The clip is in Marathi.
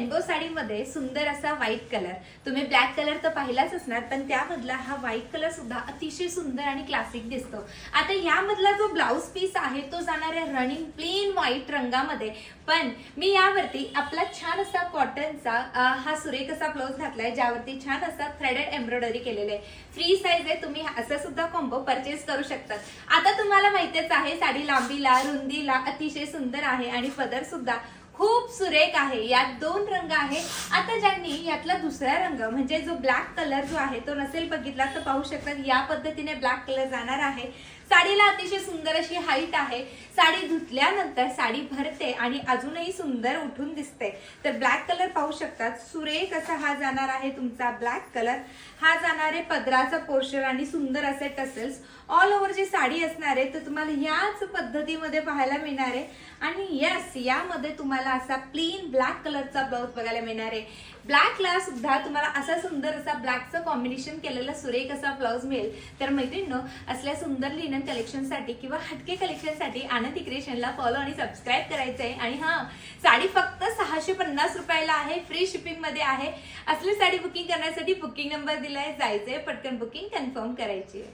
रेनबो साडीमध्ये सुंदर असा व्हाईट कलर तुम्ही ब्लॅक कलर तर पाहिलाच असणार पण त्यामधला हा व्हाईट कलर सुद्धा अतिशय सुंदर आणि क्लासिक दिसतो. आता यामधला जो ब्लाऊज पीस आहे तो जाणार आहे रनिंग प्लेन व्हाईट रंगामध्ये. पण मी यावरती आपला छान असा कॉटनचा हा सुरेख असा ब्लाऊज घातलाय ज्यावरती छान असा थ्रेडेड एम्ब्रॉयडरी केलेले आहे. फ्री साईज आहे तुम्ही असा सुद्धा कॉम्बो परचेस करू शकतात. आता तुम्हाला माहितीच आहे साडी लांबीला रुंदीला अतिशय सुंदर आहे आणि पदर सुद्धा खूप सुरेख आहे. यात दोन रंग आहे आता ज्यांनी यातला दुसरा रंग म्हणजे जो ब्लॅक कलर जो आहे तो नसेल बघितला तर पाहू शकतात या पद्धतीने ब्लॅक कलर जाणार आहे. साडीला अतिशय सुंदर अशी हाईट आहे. साडी धुतल्यानंतर साडी भरते आणि अजूनही सुंदर उठून दिसते. तर ब्लॅक कलर पाहू शकतात. सुरेख असा हा जाणार आहे तुमचा ब्लॅक कलर हा जाणार आहे पदराचा पोर्शन आणि सुंदर असे टसेल्स ऑल ओव्हर जी साडी असणार आहे तर तुम्हाला याच पद्धतीमध्ये पाहायला मिळणार आहे. आणि यस यामध्ये तुम्हाला असा प्लेन ब्लॅक कलरचा ब्लाउज बघायला मिळणार आहे. ब्लॅकला सुद्धा तुम्हाला असा सुंदर असा ब्लॅकचं कॉम्बिनेशन केलेला सुरेख असा ब्लाऊज मिळेल. तर मैत्रिणींनो असल्या सुंदर डिफरंट कलेक्शनसाठी किंवा हटके कलेक्शनसाठी आनंदी क्रिएशनला फॉलो आणि सबस्क्राईब करायचं आहे आणि हां साडी फक्त सहाशे पन्नास रुपयाला आहे. फ्री शिपिंगमध्ये आहे. असली साडी बुकिंग करण्यासाठी बुकिंग नंबर दिलाय. आहे पटकन बुकिंग कन्फर्म करायची आहे.